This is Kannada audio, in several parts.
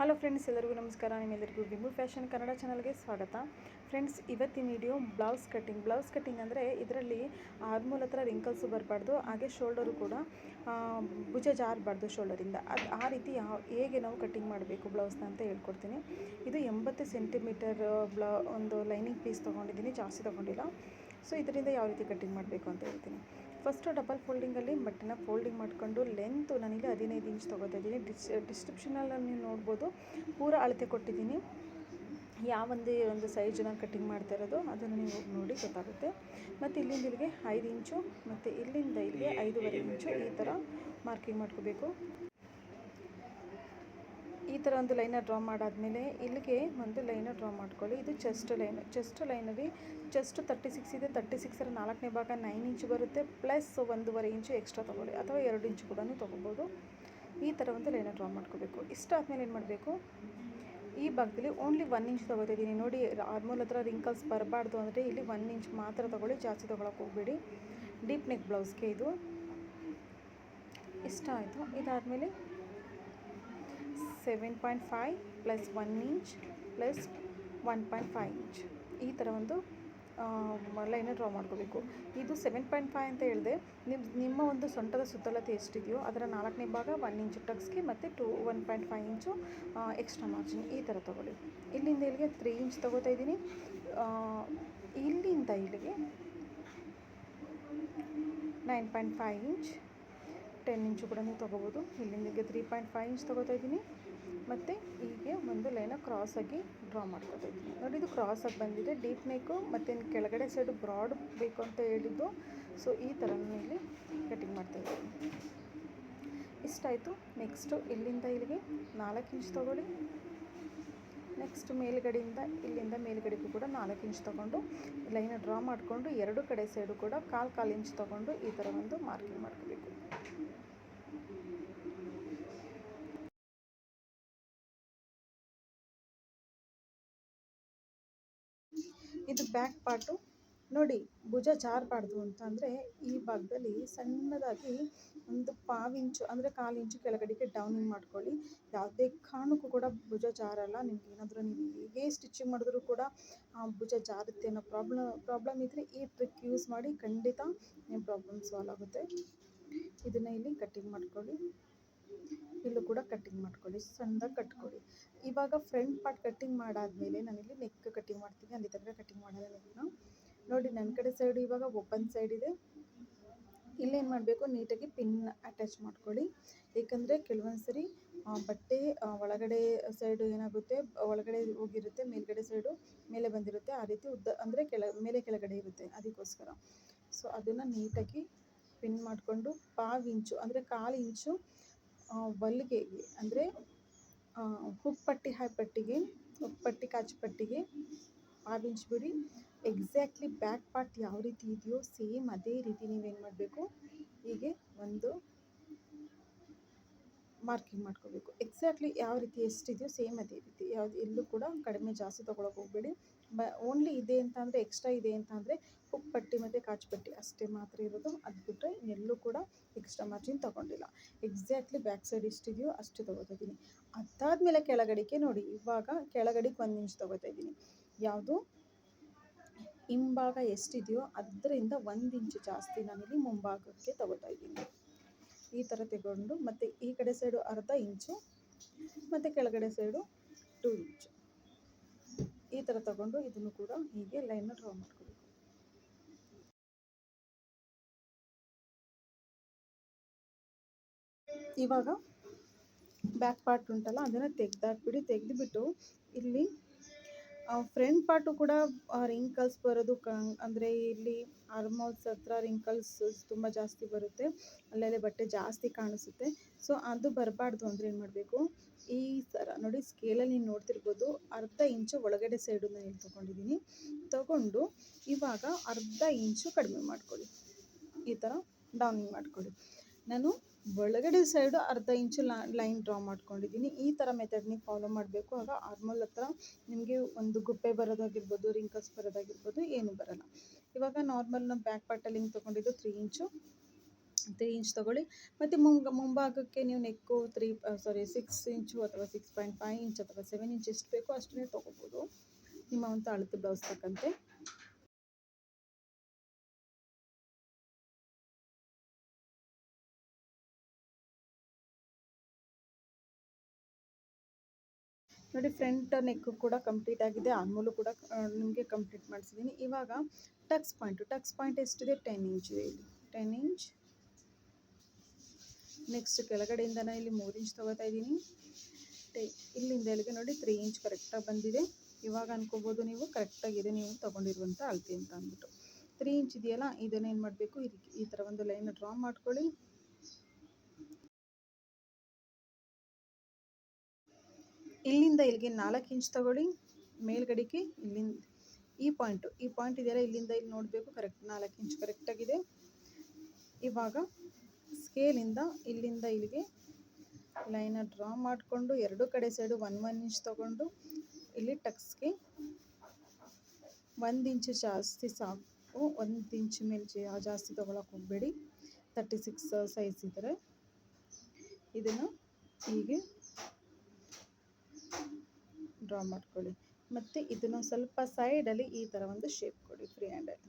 ಹಲೋ ಫ್ರೆಂಡ್ಸ್ ಎಲ್ಲರಿಗೂ ನಮಸ್ಕಾರ. ನಿಮ್ಮೆಲ್ಲರಿಗೂ ಬಿಂಬು ಫ್ಯಾಷನ್ ಕನ್ನಡ ಚಾನಲ್ಗೆ ಸ್ವಾಗತ. ಫ್ರೆಂಡ್ಸ್ ಇವತ್ತಿನ video blouse cutting blouse cutting ಅಂದರೆ ಇದರಲ್ಲಿ ಆರ್ಮೂಲ್ ಹತ್ರ ರಿಂಕಲ್ಸು ಬರಬಾರ್ದು, ಹಾಗೆ ಶೋಲ್ಡರು ಕೂಡ ಭುಜ ಜಾರಬಾರ್ದು ಶೋಲ್ಡರಿಂದ ಅದು ಆ ರೀತಿ ಯಾವ, ಹೇಗೆ ನಾವು ಕಟ್ಟಿಂಗ್ ಮಾಡಬೇಕು ಬ್ಲೌಸ್ನ ಅಂತ ಹೇಳ್ಕೊಡ್ತೀನಿ. ಇದು ಎಂಬತ್ತು ಸೆಂಟಿಮೀಟರ್ ಬ್ಲೌ, ಒಂದು ಲೈನಿಂಗ್ ಪೀಸ್ ತೊಗೊಂಡಿದ್ದೀನಿ, ಜಾಸ್ತಿ ತೊಗೊಂಡಿಲ್ಲ. ಸೊ ಇದರಿಂದ ಯಾವ ರೀತಿ ಕಟ್ಟಿಂಗ್ ಮಾಡಬೇಕು ಅಂತ ಹೇಳ್ತೀನಿ. ಫಸ್ಟು ಡಬಲ್ ಫೋಲ್ಡಿಂಗಲ್ಲಿ ಬಟ್ಟೆನ ಫೋಲ್ಡಿಂಗ್ ಮಾಡ್ಕೊಂಡು ಲೆಂತು ನನಗೆ ಹದಿನೈದು ಇಂಚ್ ತೊಗೋತಾ ಇದ್ದೀನಿ. ಡಿಸ್ ಡಿಸ್ಕ್ರಿಪ್ಷನಲ್ಲಿ ನೀವು ನೋಡ್ಬೋದು. ಪೂರ ಅಳತೆ ಕೊಟ್ಟಿದ್ದೀನಿ. ಯಾವೊಂದೇ ಒಂದು ಸೈಜನ್ನ ಕಟ್ಟಿಂಗ್ ಮಾಡ್ತಾ ಇರೋದು ಅದನ್ನು ನೀವು ನೋಡಿ ಗೊತ್ತಾಗುತ್ತೆ. ಮತ್ತು ಇಲ್ಲಿಂದ ಇಲ್ಲಿಗೆ ಐದು ಇಂಚು ಮತ್ತು ಇಲ್ಲಿಂದ ಇಲ್ಲಿಗೆ ಐದೂವರೆ ಇಂಚು ಈ ಥರ ಮಾರ್ಕಿಂಗ್ ಮಾಡ್ಕೋಬೇಕು. ಥರ ಒಂದು ಲೈನ ಡ್ರಾ ಮಾಡಾದಮೇಲೆ ಇಲ್ಲಿಗೆ ಒಂದು ಲೈನ ಡ್ರಾ ಮಾಡ್ಕೊಳ್ಳಿ. ಇದು ಚೆಸ್ಟ್ ಲೈನ್. ಚೆಸ್ಟ್ ಲೈನಲ್ಲಿ ಚೆಸ್ಟ್ ತರ್ಟಿ ಸಿಕ್ಸ್ ಇದೆ. ತರ್ಟಿ ಸಿಕ್ಸರ ನಾಲ್ಕನೇ ಭಾಗ ನೈನ್ ಇಂಚ್ ಬರುತ್ತೆ. ಪ್ಲಸ್ ಒಂದೂವರೆ ಇಂಚು ಎಕ್ಸ್ಟ್ರಾ ತೊಗೊಳ್ಳಿ. ಅಥವಾ ಎರಡು ಇಂಚು ಕೂಡ ತೊಗೋಬೋದು ಈ ಥರ ಒಂದು ಲೈನ ಡ್ರಾ ಮಾಡ್ಕೋಬೇಕು. ಇಷ್ಟಾದಮೇಲೆ ಏನು ಮಾಡಬೇಕು? ಈ ಭಾಗದಲ್ಲಿ ಓನ್ಲಿ ಒನ್ ಇಂಚ್ ತೊಗೋತಿದ್ದೀನಿ. ನೋಡಿ ಆರ್ಮೋಲ್ ಹತ್ರ ರಿಂಕಲ್ಸ್ ಬರಬಾರ್ದು ಅಂದರೆ ಇಲ್ಲಿ ಒನ್ ಇಂಚ್ ಮಾತ್ರ ತೊಗೊಳ್ಳಿ. ಜಾಸ್ತಿ ತೊಗೊಳಕ್ಕೆ ಹೋಗಬೇಡಿ. ಡೀಪ್ ನೆಕ್ ಬ್ಲೌಸ್ಗೆ ಇದು. ಇಷ್ಟ ಆಯಿತು. ಇದಾದಮೇಲೆ seven point five plus one inch plus one point five inch ಈ ಥರ ಒಂದು ಲೈನ ಡ್ರಾ ಮಾಡ್ಕೋಬೇಕು. ಇದು ಸೆವೆನ್ ಪಾಯಿಂಟ್ ಫೈವ್ ಅಂತ ಹೇಳಿದೆ ನಿಮ್ಮ ನಿಮ್ಮ ಒಂದು ಸೊಂಟದ ಸುತ್ತಲತೆ ಎಷ್ಟಿದೆಯೋ ಅದರ ನಾಲ್ಕನೇ ಭಾಗ ಒನ್ ಇಂಚ್ ಟಕ್ಸ್ಗೆ ಮತ್ತು two one point five inch extra margin ಈ ಥರ ತೊಗೊಳ್ಳಿ. ಇಲ್ಲಿಂದ ಇಲ್ಲಿಗೆ ತ್ರೀ ಇಂಚ್ ತೊಗೋತಾ ಇದ್ದೀನಿ. ಇಲ್ಲಿಂದ ಇಲ್ಲಿಗೆ nine point five inch ten inch ಕೂಡ ನೀವು ತೊಗೋಬೋದು. ಇಲ್ಲಿಂದಿಗೆ ತ್ರೀ ಪಾಯಿಂಟ್ ಫೈವ್ ಇಂಚ್ ತೊಗೋತಾ ಇದ್ದೀನಿ. ಮತ್ತು ಹೀಗೆ ಒಂದು ಲೈನ ಕ್ರಾಸಾಗಿ ಡ್ರಾ ಮಾಡ್ಕೋತ ಇದ್ದೀನಿ ನೋಡಿ, ಇದು ಕ್ರಾಸಾಗಿ ಬಂದಿದೆ. ಡೀಪ್ ನೆಕ್ಕು ಮತ್ತು ಕೆಳಗಡೆ ಸೈಡು ಬ್ರಾಡ್ ಬೇಕು ಅಂತ ಹೇಳಿದ್ದು. ಸೊ ಈ ಥರ ನಾನು ಇಲ್ಲಿ ಕಟಿಂಗ್ ಮಾಡ್ತಾ ಇದ್ದೀನಿ. ಇಷ್ಟಾಯಿತು. ನೆಕ್ಸ್ಟು ಇಲ್ಲಿಂದ ಇಲ್ಲಿಗೆ ನಾಲ್ಕು ಇಂಚ್ ತೊಗೊಳ್ಳಿ. ನೆಕ್ಸ್ಟ್ ಮೇಲ್ಗಡೆಯಿಂದ, ಇಲ್ಲಿಂದ ಮೇಲ್ಗಡೆಗೂ ಕೂಡ ನಾಲ್ಕು ಇಂಚ್ ತೊಗೊಂಡು, ಲೈನ ಡ್ರಾ ಮಾಡಿಕೊಂಡು, ಎರಡು ಕಡೆ ಸೈಡು ಕೂಡ ಕಾಲು ಕಾಲು ಇಂಚ್ ತೊಗೊಂಡು ಈ ಥರ ಒಂದು ಮಾರ್ಕಿಂಗ್ ಮಾಡ್ಕೋಬೇಕು. ಇದು ಬ್ಯಾಕ್ ಪಾರ್ಟು ನೋಡಿ, ಭುಜ ಜಾರಬಾರ್ದು ಅಂತ ಅಂದರೆ ಈ ಭಾಗದಲ್ಲಿ ಸಣ್ಣದಾಗಿ ಒಂದು ಪಾವಿಂಚು ಅಂದರೆ ಕಾಲು ಇಂಚು ಕೆಳಗಡೆಗೆ ಡೌನಿಂಗ್ ಮಾಡ್ಕೊಳ್ಳಿ. ಯಾವುದೇ ಕಾರಣಕ್ಕೂ ಕೂಡ ಭುಜ ಜಾರಲ್ಲ ನಿಮ್ಗೆ ಏನಾದರೂ ನೀವು ಹೇಗೆ ಸ್ಟಿಚಿಂಗ್ ಮಾಡಿದ್ರೂ ಕೂಡ ಭುಜ ಜಾರುತ್ತೆ ಅನ್ನೋ ಪ್ರಾಬ್ಲಮ್ ಪ್ರಾಬ್ಲಮ್ ಇದ್ದರೆ ಈ ಟ್ರಿಕ್ ಯೂಸ್ ಮಾಡಿ ಖಂಡಿತ ನಿಮ್ಮ ಪ್ರಾಬ್ಲಮ್ ಸಾಲ್ವ್ ಆಗುತ್ತೆ. ಇದನ್ನು ಇಲ್ಲಿ ಕಟ್ಟಿಂಗ್ ಮಾಡ್ಕೊಳ್ಳಿ. ಇಲ್ಲೂ ಕೂಡ ಕಟ್ಟಿಂಗ್ ಮಾಡ್ಕೊಳ್ಳಿ, ಸಣ್ಣದಾಗಿ ಕಟ್ಕೊಳ್ಳಿ. ಇವಾಗ ಫ್ರಂಟ್ ಪಾರ್ಟ್ ಕಟ್ಟಿಂಗ್ ಮಾಡಾದಮೇಲೆ ನಾನಿಲ್ಲಿ ನೆಕ್ ಕಟ್ಟಿಂಗ್ ಮಾಡ್ತೀನಿ, ಅಲ್ಲಿ ತನಕ ಕಟ್ಟಿಂಗ್ ಮಾಡಲ್ಲ ನೆಕ್ನ ನೋಡಿ ನನ್ನ ಕಡೆ ಸೈಡ್ ಇವಾಗ ಓಪನ್ ಸೈಡ್ ಇದೆ. ಇಲ್ಲೇನು ಮಾಡಬೇಕು, ನೀಟಾಗಿ ಪಿನ್ ಅಟ್ಯಾಚ್ ಮಾಡ್ಕೊಳ್ಳಿ. ಏಕೆಂದರೆ ಕೆಲವೊಂದು ಸರಿ ಬಟ್ಟೆ ಒಳಗಡೆ ಸೈಡು ಏನಾಗುತ್ತೆ, ಒಳಗಡೆ ಹೋಗಿರುತ್ತೆ, ಮೇಲ್ಗಡೆ ಸೈಡು ಮೇಲೆ ಬಂದಿರುತ್ತೆ, ಆ ರೀತಿ ಉದ್ದ, ಅಂದರೆ ಕೆಳ, ಮೇಲೆ ಕೆಳಗಡೆ ಇರುತ್ತೆ ಅದಕ್ಕೋಸ್ಕರ. ಸೊ ಅದನ್ನು ನೀಟಾಗಿ ಪಿನ್ ಮಾಡಿಕೊಂಡು, ಪಾವು ಇಂಚು, ಅಂದರೆ ಕಾಲು ಇಂಚು ಹೊಲಿಗೆಗೆ ಅಂದರೆ ಹುಪ್ಪಟ್ಟಿ ಹಾಯ್ ಪಟ್ಟಿಗೆ ಹುಪ್ಪಟ್ಟಿ ಕಾಚು ಪಟ್ಟಿಗೆ ಪಾವು ಇಂಚ್ ಬಿಡಿ. ಎಕ್ಸಾಕ್ಟ್ಲಿ ಬ್ಯಾಕ್ ಪಾರ್ಟ್ ಯಾವ ರೀತಿ ಇದೆಯೋ ಸೇಮ್ ಅದೇ ರೀತಿ ನೀವೇನು ಮಾಡಬೇಕು? ಹೀಗೆ ಒಂದು ಮಾರ್ಕಿಂಗ್ ಮಾಡ್ಕೋಬೇಕು. ಎಕ್ಸಾಕ್ಟ್ಲಿ ಯಾವ ರೀತಿ ಎಷ್ಟಿದೆಯೋ ಸೇಮ್ ಅದೇ ರೀತಿ. ಯಾವ್ದು ಎಲ್ಲೂ ಕೂಡ ಕಡಿಮೆ ಜಾಸ್ತಿ ತೊಗೊಳಕ್ಕೆ ಹೋಗಬೇಡಿ. ಬ ಓನ್ಲಿ ಇದೆ ಅಂತ ಅಂದರೆ ಎಕ್ಸ್ಟ್ರಾ ಇದೆ ಅಂತ ಅಂದರೆ ಮತ್ತೆ ಮತ್ತು ಕಾಚುಪಟ್ಟಿ ಅಷ್ಟೇ ಮಾತ್ರ ಇರೋದು. ಅದು ಬಿಟ್ಟರೆ ಎಲ್ಲೂ ಕೂಡ ಎಕ್ಸ್ಟ್ರಾ ಮಾರ್ಜಿನ್ ತೊಗೊಂಡಿಲ್ಲ. ಎಕ್ಸಾಕ್ಟ್ಲಿ ಬ್ಯಾಕ್ ಸೈಡ್ ಎಷ್ಟಿದೆಯೋ ಅಷ್ಟು ಇದ್ದೀನಿ. ಅದಾದಮೇಲೆ ಕೆಳಗಡೆಗೆ ನೋಡಿ, ಇವಾಗ ಕೆಳಗಡೆಗೆ ಒಂದು ಇಂಚ್ ತೊಗೋತಾ ಇದ್ದೀನಿ. ಯಾವುದು? ಹಿಂಭಾಗ ಎಷ್ಟಿದೆಯೋ ಅದರಿಂದ ಒಂದು ಇಂಚು ಜಾಸ್ತಿ ನಾನಿಲ್ಲಿ ಮುಂಭಾಗಕ್ಕೆ ತೊಗೋತಾ ಇದ್ದೀನಿ. ಈ ಥರ ತಗೊಂಡು ಮತ್ತು ಈ ಕಡೆ ಸೈಡು ಅರ್ಧ ಇಂಚು, ಮತ್ತು ಕೆಳಗಡೆ ಸೈಡು ಟೂ ಇಂಚು. ಥರ ತಗೊಂಡು ಇದನ್ನು ಕೂಡ ಹೀಗೆ ಲೈನ್ ಡ್ರಾ ಮಾಡ್ಕೋಬೇಕು. ಇವಾಗ ಬ್ಯಾಕ್ ಪಾರ್ಟ್ ಉಂಟಲ್ಲ, ಅದನ್ನು ತೆಗ್ದಾಕ್ಬಿಡಿ, ತೆಗೆದುಬಿಟ್ಟು ಇಲ್ಲಿ ಫ್ರಂಟ್ ಪಾರ್ಟು ಕೂಡ ರಿಂಕಲ್ಸ್ ಬರೋದು ಕ, ಅಂದರೆ ಇಲ್ಲಿ ಆಲ್ಮೋಸ್ಟ್ ಹತ್ರ ರಿಂಕಲ್ಸ್ ತುಂಬ ಜಾಸ್ತಿ ಬರುತ್ತೆ. ಅಲ್ಲಲ್ಲೇ ಬಟ್ಟೆ ಜಾಸ್ತಿ ಕಾಣಿಸುತ್ತೆ. ಸೊ ಅದು ಬರಬಾರ್ದು ಅಂದರೆ ಏನು ಮಾಡಬೇಕು? ಈ ಥರ ನೋಡಿ ಸ್ಕೇಲಲ್ಲಿ ನೀವು ನೋಡ್ತಿರ್ಬೋದು ಅರ್ಧ ಇಂಚು ಒಳಗಡೆ ಸೈಡು ನಾನು ತೊಗೊಂಡಿದ್ದೀನಿ ತಗೊಂಡು ಇವಾಗ ಅರ್ಧ ಇಂಚು ಕಡಿಮೆ ಮಾಡ್ಕೊಳ್ಳಿ. ಈ ಥರ ಡೌನಿಂಗ್ ಮಾಡ್ಕೊಳ್ಳಿ. ನಾನು ಒಳಗಡೆ ಸೈಡು ಅರ್ಧ ಇಂಚು ಲೈನ್ ಡ್ರಾ ಮಾಡ್ಕೊಂಡಿದ್ದೀನಿ. ಈ ಥರ ಮೆಥಡ್ ಫಾಲೋ ಮಾಡಬೇಕು. ಆಗ ಆರ್ಮಲ್ ಹತ್ರ ನಿಮಗೆ ಒಂದು ಗುಪ್ಪೆ ಬರೋದಾಗಿರ್ಬೋದು ರಿಂಕಲ್ಸ್ ಬರೋದಾಗಿರ್ಬೋದು, ಏನೂ ಬರೋಲ್ಲ. ಇವಾಗ ನಾರ್ಮಲ್ ನಾವು ಬ್ಯಾಕ್ ಪಾರ್ಟಲ್ಲಿ ಹಿಂಗೆ ತೊಗೊಂಡಿದ್ದು ತ್ರೀ ಇಂಚು ತ್ರೀ ಇಂಚ್ ತೊಗೊಳ್ಳಿ. ಮತ್ತು ಮುಂಗ, ಮುಂಭಾಗಕ್ಕೆ ನೀವು ನೆಕ್ಕು ತ್ರೀ ಸಾರಿ ಸಿಕ್ಸ್ ಇಂಚು ಅಥವಾ ಸಿಕ್ಸ್ ಪಾಯಿಂಟ್ ಫೈವ್ ಇಂಚ್ ಅಥವಾ ಸೆವೆನ್ ಇಂಚ್ ಎಷ್ಟು ಬೇಕೋ ಅಷ್ಟನ್ನೇ ತೊಗೋಬೋದು ನಿಮ್ಮ ಒಂದು ಅಳತೆ ಬ್ಲೌಸ್ ತಕ್ಕಂತೆ. ನೋಡಿ ಫ್ರಂಟ್ ನೆಕ್ಕು ಕೂಡ ಕಂಪ್ಲೀಟ್ ಆಗಿದೆ. ಆರ್ಮೋಲು ಕೂಡ ನಿಮಗೆ ಕಂಪ್ಲೀಟ್ ಮಾಡಿಸಿದ್ದೀನಿ ಇವಾಗ ಟಕ್ಸ್ ಪಾಯಿಂಟು ಟಕ್ಸ್ ಪಾಯಿಂಟ್ ಎಷ್ಟಿದೆ? ಟೆನ್ ಇಂಚು ಇಲ್ಲಿ. ಟೆನ್ ಇಂಚ್ ನೆಕ್ಸ್ಟ್ ಕೆಳಗಡೆಯಿಂದ ನಾನು ಇಲ್ಲಿ ಮೂರು ಇಂಚ್ ತೊಗೋತಾ ಇದ್ದೀನಿ ಇಲ್ಲಿಂದ ಎಲ್ಲಿಗೆ ನೋಡಿ ತ್ರೀ ಇಂಚ್ ಕರೆಕ್ಟಾಗಿ ಬಂದಿದೆ. ಇವಾಗ ಅನ್ಕೋಬೋದು ನೀವು ಕರೆಕ್ಟಾಗಿದೆ ನೀವು ತೊಗೊಂಡಿರುವಂಥ ಅಳತೆ ಅಂತ ಅಂದ್ಬಿಟ್ಟು. ತ್ರೀ ಇಂಚ್ ಇದೆಯಲ್ಲ ಇದನ್ನು ಏನು ಮಾಡಬೇಕು? ಈ ಥರ ಒಂದು ಲೈನ್ ಡ್ರಾ ಮಾಡ್ಕೊಳ್ಳಿ. ಇಲ್ಲಿಂದ ಇಲ್ಲಿಗೆ ನಾಲ್ಕು ಇಂಚ್ ತಗೊಳ್ಳಿ, ಮೇಲ್ಗಡೆಗೆ ಇಲ್ಲಿಂದ ಈ ಪಾಯಿಂಟು ಈ ಪಾಯಿಂಟ್ ಇದೆಯಲ್ಲ, ಇಲ್ಲಿಂದ ಇಲ್ಲಿ ನೋಡಬೇಕು ಕರೆಕ್ಟ್ ನಾಲ್ಕು ಇಂಚ್ ಕರೆಕ್ಟಾಗಿದೆ ಇವಾಗ ಸ್ಕೇಲಿಂದ ಇಲ್ಲಿಂದ ಇಲ್ಲಿಗೆ ಲೈನ ಡ್ರಾ ಮಾಡಿಕೊಂಡು, ಎರಡು ಕಡೆ ಸೈಡು ಒನ್ ಒನ್ ಇಂಚ್ ತಗೊಂಡು, ಇಲ್ಲಿ ಟಕ್ಸ್ಗೆ ಒಂದು ಇಂಚು ಜಾಸ್ತಿ ಸಾಕು, ಒಂದು ಇಂಚ್ ಮೇಲೆ ಜಾಸ್ತಿ ತೊಗೊಳಕ್ಕೆ ಹೋಗಬೇಡಿ. ತರ್ಟಿ ಸಿಕ್ಸ್ ಸೈಜ್ ಇದ್ದರೆ ಇದನ್ನು ಹೀಗೆ ಡ್ರಾ ಮಾಡ್ಕೊಳ್ಳಿ. ಮತ್ತು ಇದನ್ನು ಸ್ವಲ್ಪ ಸೈಡಲ್ಲಿ ಈ ಥರ ಒಂದು ಶೇಪ್ ಕೊಡಿ ಫ್ರೀ ಹ್ಯಾಂಡಲ್ಲಿ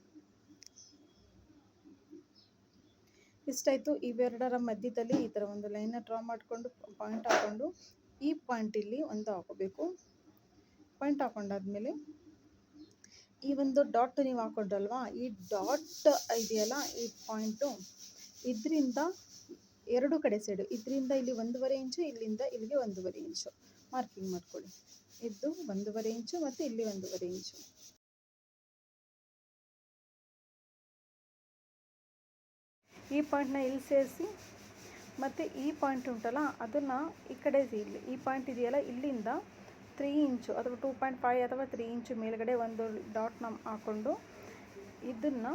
ಇಷ್ಟಾಯಿತು ಇವೆರಡರ ಮಧ್ಯದಲ್ಲಿ ಈ ಥರ ಒಂದು ಲೈನ ಡ್ರಾ ಮಾಡಿಕೊಂಡು ಪಾಯಿಂಟ್ ಹಾಕ್ಕೊಂಡು ಈ ಪಾಯಿಂಟ್ ಇಲ್ಲಿ ಒಂದು ಹಾಕೋಬೇಕು. ಪಾಯಿಂಟ್ ಹಾಕೊಂಡಾದ್ಮೇಲೆ ಈ ಒಂದು ಡಾಟ್ ನೀವು ಹಾಕೊಂಡ್ರಲ್ವಾ, ಈ ಡಾಟ್ ಇದೆಯಲ್ಲ, ಈ ಪಾಯಿಂಟು ಇದರಿಂದ ಎರಡು ಕಡೆ ಸೈಡು ಇದರಿಂದ ಇಲ್ಲಿ ಒಂದೂವರೆ ಇಂಚು ಇಲ್ಲಿಂದ ಇಲ್ಲಿಗೆ ಒಂದೂವರೆ ಇಂಚು ಮಾರ್ಕಿಂಗ್ ಮಾಡ್ಕೊಳ್ಳಿ. ಇದು ಒಂದೂವರೆ ಇಂಚು ಮತ್ತು ಇಲ್ಲಿ ಒಂದೂವರೆ ಇಂಚು. ಈ ಪಾಯಿಂಟ್ನ ಇಲ್ಲಿ ಸೇರಿಸಿ, ಮತ್ತು ಈ ಪಾಯಿಂಟ್ ಉಂಟಲ್ಲ, ಅದನ್ನು ಈ ಕಡೆ ಇಲ್ಲಿ, ಈ ಪಾಯಿಂಟ್ ಇದೆಯಲ್ಲ, ಇಲ್ಲಿಂದ ತ್ರೀ ಇಂಚು ಅಥವಾ ಟೂ ಪಾಯಿಂಟ್ ಫೈವ್ ಅಥವಾ ತ್ರೀ ಇಂಚು ಮೇಲ್ಗಡೆ ಒಂದು ಡಾಟ್ನ ಹಾಕ್ಕೊಂಡು ಇದನ್ನು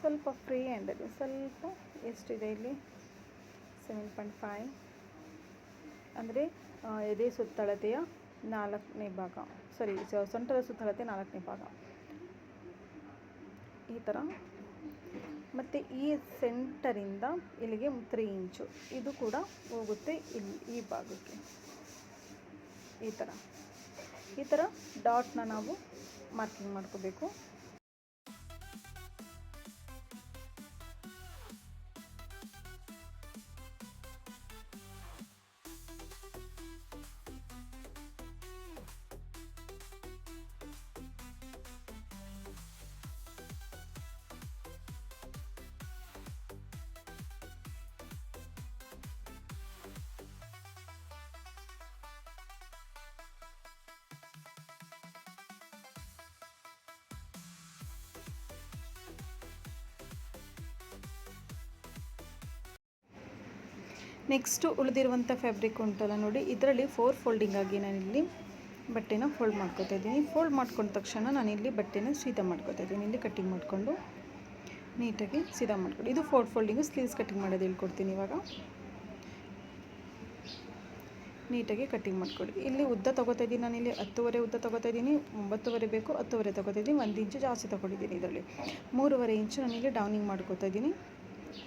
ಸ್ವಲ್ಪ ಫ್ರೀ ಹ್ಯಾಂಡಲ್ಲಿ ಸ್ವಲ್ಪ ಎಷ್ಟಿದೆ ಇಲ್ಲಿ? ಸೆವೆನ್ ಪಾಯಿಂಟ್ ಫೈವ್ ಅಂದರೆ ಎದೆ ಸುತ್ತಳತೆಯ ನಾಲ್ಕನೇ ಭಾಗ. ಸಾರಿ ಸೊಂಟದ ಸುತ್ತಳತೆ ನಾಲ್ಕನೇ ಭಾಗ. ಈ ಥರ ಮತ್ತು ಈ ಸೆಂಟರಿಂದ ಇಲ್ಲಿಗೆ ತ್ರೀ ಇಂಚು. ಇದು ಕೂಡ ಹೋಗುತ್ತೆ ಇಲ್ಲಿ, ಈ ಭಾಗಕ್ಕೆ. ಈ ಥರ ಈ ಥರ ಡಾಟ್ನ ನಾವು ಮಾರ್ಕಿಂಗ್ ಮಾಡ್ಕೋಬೇಕು. ನೆಕ್ಸ್ಟು ಉಳಿದಿರುವಂಥ ಫ್ಯಾಬ್ರಿಕ್ ಉಂಟಲ್ಲ ನೋಡಿ, ಇದರಲ್ಲಿ ಫೋರ್ ಫೋಲ್ಡಿಂಗ್ ಆಗಿ ನಾನಿಲ್ಲಿ ಬಟ್ಟೆನ ಫೋಲ್ಡ್ ಮಾಡ್ಕೋತಾ ಇದ್ದೀನಿ. ಫೋಲ್ಡ್ ಮಾಡ್ಕೊಂಡ ತಕ್ಷಣ ನಾನಿಲ್ಲಿ ಬಟ್ಟೆನ ಸೀದಾ ಮಾಡ್ಕೋತಾ ಇದ್ದೀನಿ. ಇಲ್ಲಿ ಕಟ್ಟಿಂಗ್ ಮಾಡಿಕೊಂಡು ನೀಟಾಗಿ ಸೀದಾ ಮಾಡ್ಕೊಂಡು. ಇದು ಫೋರ್ ಫೋಲ್ಡಿಂಗು ಸ್ಲೀವ್ಸ್ ಕಟ್ಟಿಂಗ್ ಮಾಡೋದು ಹೇಳ್ಕೊಡ್ತೀನಿ ಇವಾಗ. ನೀಟಾಗಿ ಕಟ್ಟಿಂಗ್ ಮಾಡ್ಕೊಳ್ಳಿ ಇಲ್ಲಿ ಉದ್ದ ತೊಗೋತಾ ಇದ್ದೀನಿ ನಾನು ಇಲ್ಲಿ ಹತ್ತುವರೆ ಉದ್ದ ತೊಗೋತಾ ಇದ್ದೀನಿ. ಒಂಬತ್ತುವರೆ ಬೇಕು, ಹತ್ತುವರೆ ತೊಗೋತಾ ಇದ್ದೀನಿ. ಒಂದು ಇಂಚು ಜಾಸ್ತಿ ತೊಗೊಂಡಿದ್ದೀನಿ ಇದರಲ್ಲಿ. ಮೂರುವರೆ ಇಂಚು ನಾನಿಲ್ಲಿ ಡೌನಿಂಗ್ ಮಾಡ್ಕೋತಾ ಇದ್ದೀನಿ.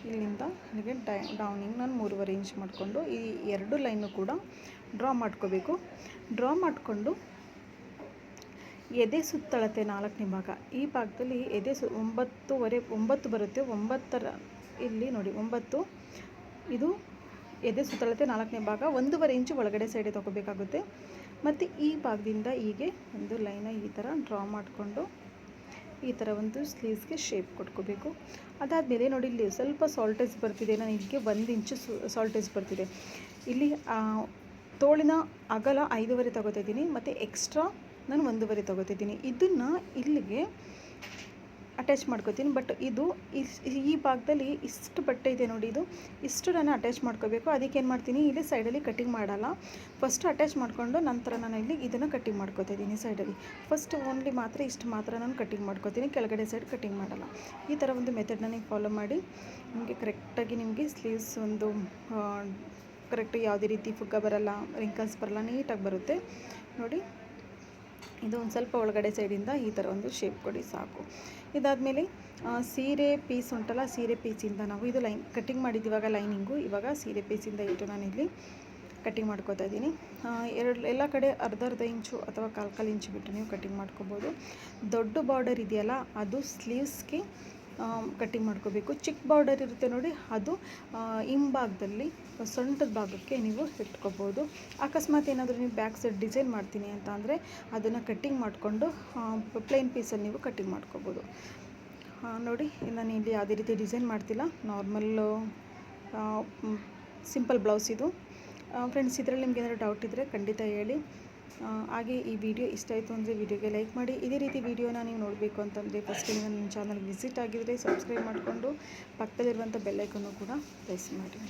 ಇಲ್ಲಿಂದ ನನಗೆ ಡೈ, ಡೌನಿಂಗ್ ನಾನು ಮೂರುವರೆ ಇಂಚ್ ಮಾಡಿಕೊಂಡು ಈ ಎರಡು ಲೈನು ಕೂಡ ಡ್ರಾ ಮಾಡ್ಕೋಬೇಕು. ಡ್ರಾ ಮಾಡಿಕೊಂಡು ಎದೆ ಸುತ್ತಳತೆ ನಾಲ್ಕನೇ ಭಾಗ ಈ ಭಾಗದಲ್ಲಿ ಎದೆ ಸು, ಒಂಬತ್ತುವರೆ, ಒಂಬತ್ತು ಬರುತ್ತೆ, ಒಂಬತ್ತರ ಇಲ್ಲಿ ನೋಡಿ, ಒಂಬತ್ತು, ಇದು ಎದೆ ಸುತ್ತಳತೆ ನಾಲ್ಕನೇ ಭಾಗ ಒಂದೂವರೆ ಇಂಚು ಒಳಗಡೆ ಸೈಡೆ ತೊಗೋಬೇಕಾಗುತ್ತೆ. ಮತ್ತು ಈ ಭಾಗದಿಂದ ಹೀಗೆ ಒಂದು ಲೈನ ಈ ಥರ ಡ್ರಾ ಮಾಡಿಕೊಂಡು ಈ ಥರ ಒಂದು ಸ್ಲೀವ್ಸ್ಗೆ ಶೇಪ್ ಕೊಟ್ಕೋಬೇಕು. ಅದಾದಮೇಲೆ ನೋಡಿ, ಇಲ್ಲಿ ಸ್ವಲ್ಪ ಸಾಲ್ಟೇಜ್ ಬರ್ತಿದೆ. ನಾನು ಇಲ್ಲಿಗೆ ಒಂದು ಇಂಚು ಸಾಲ್ಟೇಜ್ ಬರ್ತಿದೆ. ಇಲ್ಲಿ ತೋಳಿನ ಅಗಲ ಐದೂವರೆ ತೊಗೋತಾ ಇದ್ದೀನಿ. ಮತ್ತು ಎಕ್ಸ್ಟ್ರಾ ನಾನು ಒಂದೂವರೆ ತಗೋತಿದ್ದೀನಿ ಇದನ್ನು ಇಲ್ಲಿಗೆ ಅಟ್ಯಾಚ್ ಮಾಡ್ಕೋತೀನಿ. ಬಟ್ ಇದು ಈ ಭಾಗದಲ್ಲಿ ಇಷ್ಟು ಬಟ್ಟೆ ಇದೆ ನೋಡಿ ಇದು. ಇಷ್ಟು ನಾನು ಅಟ್ಯಾಚ್ ಮಾಡ್ಕೋಬೇಕು. ಅದಕ್ಕೆ ಏನು ಮಾಡ್ತೀನಿ? ಇಲ್ಲಿ ಸೈಡಲ್ಲಿ ಕಟ್ಟಿಂಗ್ ಮಾಡಲ್ಲ. ಫಸ್ಟ್ ಅಟ್ಯಾಚ್ ಮಾಡಿಕೊಂಡು ನಂತರ ನಾನು ಇಲ್ಲಿ ಇದನ್ನು ಕಟ್ಟಿಂಗ್ ಮಾಡ್ಕೋತಾ ಇದ್ದೀನಿ ಸೈಡಲ್ಲಿ ಫಸ್ಟ್ ಓನ್ಲಿ ಮಾತ್ರ ಇಷ್ಟು ಮಾತ್ರ ನಾನು ಕಟ್ಟಿಂಗ್ ಮಾಡ್ಕೋತೀನಿ. ಕೆಳಗಡೆ ಸೈಡ್ ಕಟ್ಟಿಂಗ್ ಮಾಡಲ್ಲ. ಈ ಥರ ಒಂದು ಮೆಥಡ್ನ ನೀವು ಫಾಲೋ ಮಾಡಿ. ನಿಮಗೆ ಕರೆಕ್ಟಾಗಿ ನಿಮಗೆ ಸ್ಲೀವ್ಸ್ ಒಂದು ಕರೆಕ್ಟ್ ಯಾವುದೇ ರೀತಿ ಫುಗ್ಗ ಬರಲ್ಲ ರಿಂಕಲ್ಸ್ ಬರಲ್ಲ ನೀಟಾಗಿ ಬರುತ್ತೆ. ನೋಡಿ. ಇದು ಒಂದು ಸ್ವಲ್ಪ ಒಳಗಡೆ ಸೈಡಿಂದ ಈ ಥರ ಒಂದು ಶೇಪ್ ಕೊಡಿ ಸಾಕು. ಇದಾದಮೇಲೆ ಸೀರೆ ಪೀಸ್ ಉಂಟಲ್ಲ, ಸೀರೆ ಪೀಸಿಂದ ನಾವು ಇದು ಲೈನ್ ಕಟ್ಟಿಂಗ್ ಮಾಡಿದ್ದು ಇವಾಗ ಲೈನಿಂಗು ಇವಾಗ ಸೀರೆ ಪೀಸಿಂದ ಇಟ್ಟು ನಾನಿಲ್ಲಿ ಕಟ್ಟಿಂಗ್ ಮಾಡ್ಕೋತಾ ಇದ್ದೀನಿ. ಎರಡು, ಎಲ್ಲ ಕಡೆ ಅರ್ಧ ಅರ್ಧ ಇಂಚು ಅಥವಾ ಕಾಲು ಕಾಲು ಇಂಚು ಬಿಟ್ಟು ನೀವು ಕಟ್ಟಿಂಗ್ ಮಾಡ್ಕೋಬೋದು. ದೊಡ್ಡ ಬಾರ್ಡರ್ ಇದೆಯಲ್ಲ, ಅದು ಸ್ಲೀವ್ಸ್ಗೆ ಕಟ್ಟಿಂಗ್ ಮಾಡ್ಕೋಬೇಕು. ಚಿಕ್ಕ ಬಾರ್ಡರ್ ಇರುತ್ತೆ ನೋಡಿ, ಅದು ಹಿಂಭಾಗದಲ್ಲಿ, ಸೊಂಟದ ಭಾಗಕ್ಕೆ ನೀವು ಇಟ್ಕೋಬೋದು ಅಕಸ್ಮಾತ್ ಏನಾದರೂ ನೀವು ಬ್ಯಾಕ್ ಸೈಡ್ ಡಿಸೈನ್ ಮಾಡ್ತೀನಿ ಅಂತ ಅಂದರೆ, ಅದನ್ನು ಕಟ್ಟಿಂಗ್ ಮಾಡಿಕೊಂಡು ಪ್ಲೇನ್ ಪೀಸಲ್ಲಿ ನೀವು ಕಟ್ಟಿಂಗ್ ಮಾಡ್ಕೋಬೋದು. ನೋಡಿ, ನಾನು ಇಲ್ಲಿ ಯಾವುದೇ ರೀತಿ ಡಿಸೈನ್ ಮಾಡ್ತಿಲ್ಲ. ನಾರ್ಮಲ್ಲು ಸಿಂಪಲ್ ಬ್ಲೌಸ್ ಇದು. ಫ್ರೆಂಡ್ಸ್ ಇದರಲ್ಲಿ ನಿಮ್ಗೆ ಏನಾದರೂ ಡೌಟ್ ಇದ್ದರೆ ಖಂಡಿತ ಹೇಳಿ. ಹಾಗೆ ಈ ವಿಡಿಯೋ ಇಷ್ಟ ಆಯಿತು ಅಂದರೆ ವಿಡಿಯೋಗೆ ಲೈಕ್ ಮಾಡಿ. ಇದೇ ರೀತಿ ವಿಡಿಯೋನ ನೀವು ನೋಡಬೇಕು ಅಂತಂದರೆ ಫಸ್ಟಿಗೆ ನನ್ನ ಚಾನಲ್ ವಿಸಿಟ್ ಆಗಿದರೆ ಸಬ್ಸ್ಕ್ರೈಬ್ ಮಾಡಿಕೊಂಡು ಪಕ್ಕದಲ್ಲಿರುವಂಥ ಬೆಲ್ಲೈಕನ್ನು ಕೂಡ ಪ್ರೆಸ್ ಮಾಡಿ.